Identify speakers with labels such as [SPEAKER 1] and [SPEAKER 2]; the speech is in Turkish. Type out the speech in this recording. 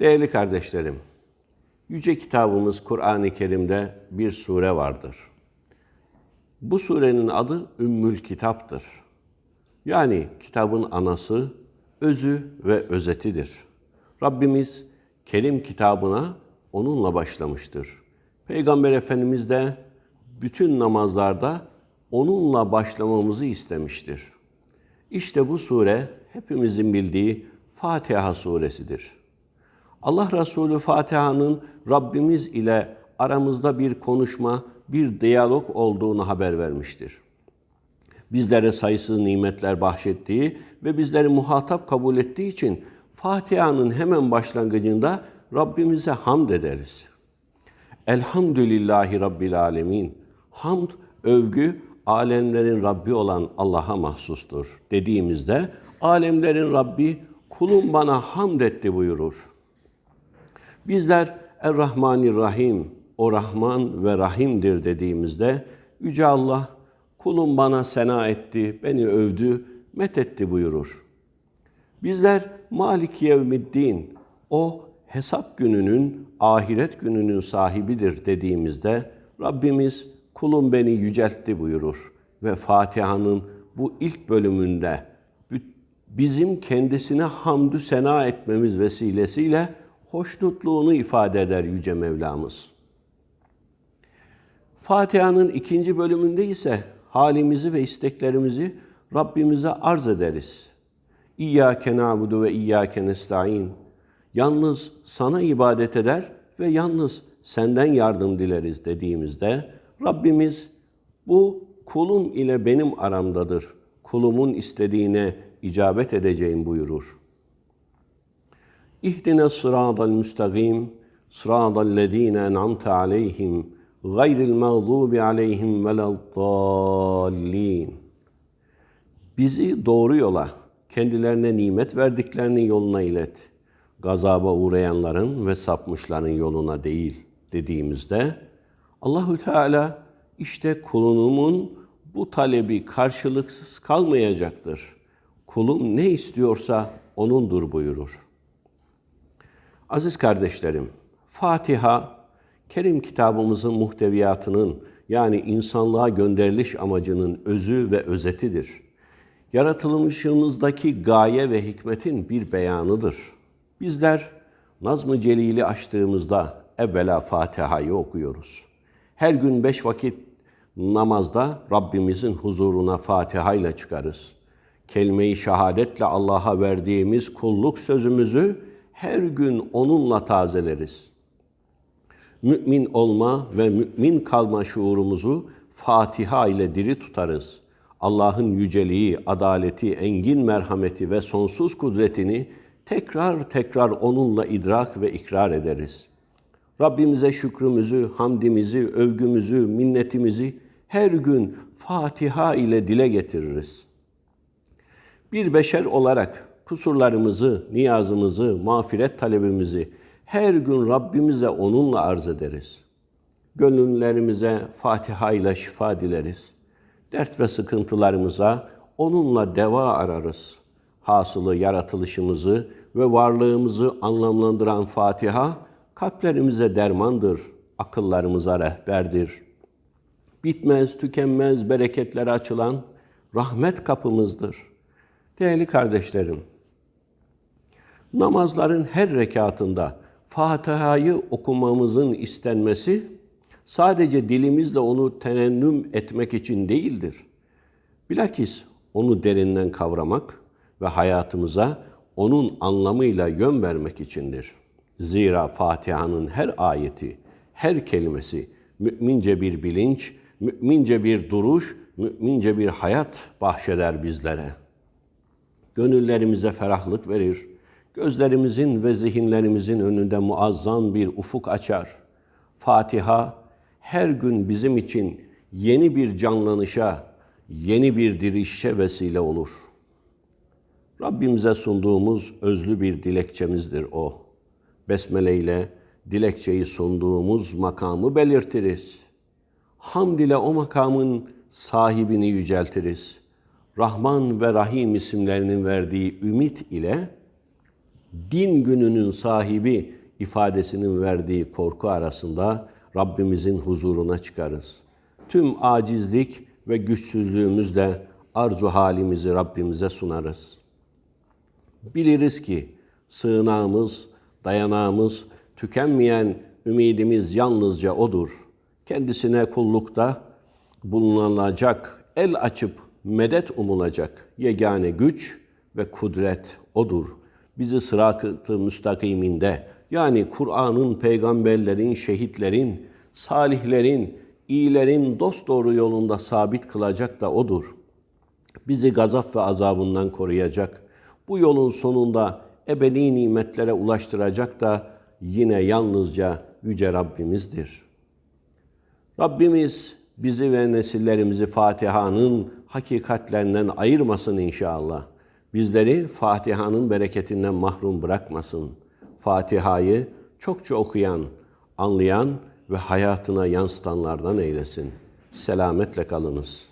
[SPEAKER 1] Değerli kardeşlerim, Yüce kitabımız Kur'an-ı Kerim'de bir sure vardır. Bu surenin adı Ümmül Kitap'tır. Yani kitabın anası, özü ve özetidir. Rabbimiz Kerim kitabına onunla başlamıştır. Peygamber Efendimiz de bütün namazlarda onunla başlamamızı istemiştir. İşte bu sure hepimizin bildiği Fatiha suresidir. Allah Resulü Fatiha'nın Rabbimiz ile aramızda bir konuşma, bir diyalog olduğunu haber vermiştir. Bizlere sayısız nimetler bahşettiği ve bizleri muhatap kabul ettiği için Fatiha'nın hemen başlangıcında Rabbimize hamd ederiz. Elhamdülillahi Rabbil Alemin. Hamd, övgü, alemlerin Rabbi olan Allah'a mahsustur dediğimizde alemlerin Rabbi kulum bana hamd etti buyurur. Bizler Er-Rahmanir-Rahim, o Rahman ve Rahim'dir dediğimizde Yüce Allah kulum bana sena etti, beni övdü, methetti buyurur. Bizler Malik Yevmiddin, o hesap gününün, ahiret gününün sahibidir dediğimizde Rabbimiz kulum beni yüceltti buyurur. Ve Fatiha'nın bu ilk bölümünde bizim kendisine hamdü sena etmemiz vesilesiyle hoşnutluğunu ifade eder Yüce Mevlamız. Fatiha'nın ikinci bölümünde ise halimizi ve isteklerimizi Rabbimize arz ederiz. İyyâke nâbudu ve iyyâke nestaîn. Yalnız sana ibadet eder ve yalnız senden yardım dileriz dediğimizde Rabbimiz bu kulum ile benim aramdadır. Kulumun istediğine icabet edeceğim buyurur. İhdine sıradal müstakim, sıradal lezine en'amte aleyhim, gayril mağdubi aleyhim veleddallin. Bizi doğru yola, kendilerine nimet verdiklerinin yoluna ilet. Gazaba uğrayanların ve sapmışların yoluna değil dediğimizde Allahü Teala işte kulunumun bu talebi karşılıksız kalmayacaktır. Kulum ne istiyorsa onundur buyurur. Aziz kardeşlerim, Fatiha, Kerim kitabımızın muhteviyatının yani insanlığa gönderiliş amacının özü ve özetidir. Yaratılmışımızdaki gaye ve hikmetin bir beyanıdır. Bizler Nazm-ı Celil'i açtığımızda evvela Fatiha'yı okuyoruz. Her gün beş vakit namazda Rabbimizin huzuruna Fatiha ile çıkarız. Kelime-i şehadetle Allah'a verdiğimiz kulluk sözümüzü her gün onunla tazeleriz. Mümin olma ve mümin kalma şuurumuzu Fatiha ile diri tutarız. Allah'ın yüceliği, adaleti, engin merhameti ve sonsuz kudretini tekrar tekrar onunla idrak ve ikrar ederiz. Rabbimize şükrümüzü, hamdimizi, övgümüzü, minnetimizi her gün Fatiha ile dile getiririz. Bir beşer olarak kusurlarımızı, niyazımızı, mağfiret talebimizi her gün Rabbimize onunla arz ederiz. Gönüllerimize Fatiha ile şifa dileriz. Dert ve sıkıntılarımıza onunla deva ararız. Hasılı yaratılışımızı ve varlığımızı anlamlandıran Fatiha, kalplerimize dermandır, akıllarımıza rehberdir. Bitmez, tükenmez bereketlere açılan rahmet kapımızdır. Değerli kardeşlerim, namazların her rekatında Fatiha'yı okumamızın istenmesi sadece dilimizle onu tenennüm etmek için değildir. Bilakis onu derinden kavramak ve hayatımıza onun anlamıyla yön vermek içindir. Zira Fatiha'nın her ayeti, her kelimesi mümince bir bilinç, mümince bir duruş, mümince bir hayat bahşeder bizlere. Gönüllerimize ferahlık verir, gözlerimizin ve zihinlerimizin önünde muazzam bir ufuk açar. Fatiha her gün bizim için yeni bir canlanışa, yeni bir dirişe vesile olur. Rabbimize sunduğumuz özlü bir dilekçemizdir o. Besmele ile dilekçeyi sunduğumuz makamı belirtiriz. Hamd ile o makamın sahibini yüceltiriz. Rahman ve Rahim isimlerinin verdiği ümit ile din gününün sahibi ifadesinin verdiği korku arasında Rabbimizin huzuruna çıkarız. Tüm acizlik ve güçsüzlüğümüzle arzu halimizi Rabbimize sunarız. Biliriz ki sığınağımız, dayanağımız, tükenmeyen ümidimiz yalnızca O'dur. Kendisine kullukta bulunulacak, el açıp medet umulacak yegane güç ve kudret O'dur. Bizi sırat-ı müstakiminde yani Kur'an'ın, peygamberlerin, şehitlerin, salihlerin, iyilerin dosdoğru yolunda sabit kılacak da O'dur. Bizi gazap ve azabından koruyacak. Bu yolun sonunda ebedi nimetlere ulaştıracak da yine yalnızca Yüce Rabbimizdir. Rabbimiz bizi ve nesillerimizi Fatiha'nın hakikatlerinden ayırmasın inşallah. Bizleri Fatiha'nın bereketinden mahrum bırakmasın. Fatiha'yı çokça okuyan, anlayan ve hayatına yansıtanlardan eylesin. Selametle kalınız.